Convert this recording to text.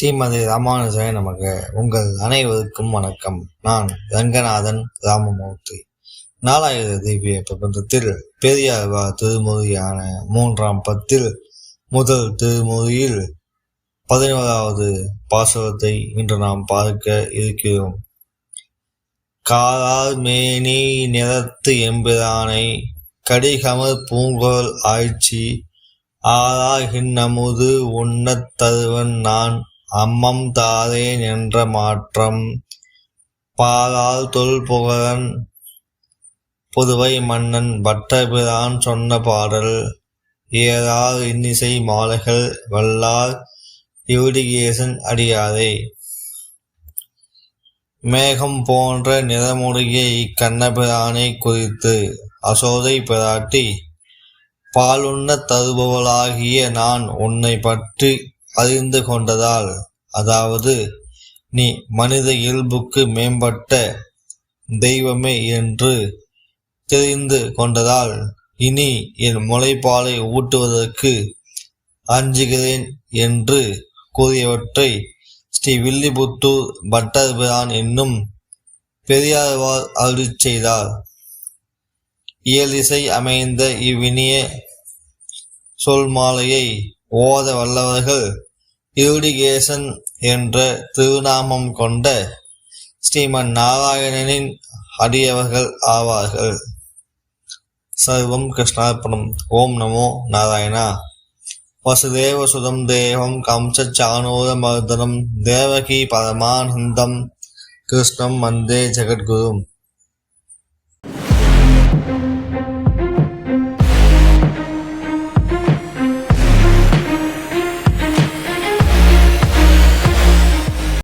ஸ்ரீமதி ராமானுஜாய நமக உங்கள் அனைவருக்கும் வணக்கம். நான் ரங்கநாதன் ராமமூர்த்தி. நாலாயிர திவ்ய பிரபந்தத்தில் பெரியார்வா திருமொழியான மூன்றாம் பத்தில் முதல் திருமொழியில் பதினோராவது பாசுரத்தை இன்று நாம் பார்க்க இருக்கிறோம். காரார் மேனி நிறத்து எம்பிரானை கடிகமர் பூங்கோல் ஆய்ச்சி ஆறாகின்னமுது உண்ணத் தருவன் நான் அம்மம் தாரேன் என்ற மாற்றம். பாலால் தொல்புகழன் புதுவை மன்னன் பட்டபிரான் சொன்ன பாடல். ஏறார் இன்னிசை மாலைகள் வல்லார் யூடிகேசன் அடியாரே. மேகம் போன்ற நிறமுடைய இக்கண்ணபிரானை குறித்து அசோதை பிராட்டி பாலுண்ண தருபவளாகிய நான் உன்னை பற்றி அறிந்து கொண்டதால் அதாவது நீ மனித இயல்புக்கு மேம்பட்ட தெய்வமே என்று தெரிந்து கொண்டதால் இனி என் முளைப்பாலை ஊட்டுவதற்கு அஞ்சுகிறேன் என்று கூறியவற்றை ஸ்ரீ வில்லிபுத்தூர் பட்டர்பிரான் என்னும் பெரியார்வார் அருளிச் செய்தார். இயலிசை அமைந்த இவ்வினிய சொல் மாலையை ஓத வல்லவர்கள் யூடிகேசன் என்ற திருநாமம் கொண்ட ஸ்ரீமன் நாராயணனின் அடியவர்கள் ஆவார்கள். சர்வம் கிருஷ்ணார்ப்பணம் ஓம் நமோ நாராயணா. வசுதேவசுதம் தேவம் கம்சானூரமர்தனம் தேவகி பரமானந்தம். கிருஷ்ணம் வந்தே ஜெகத்குரும்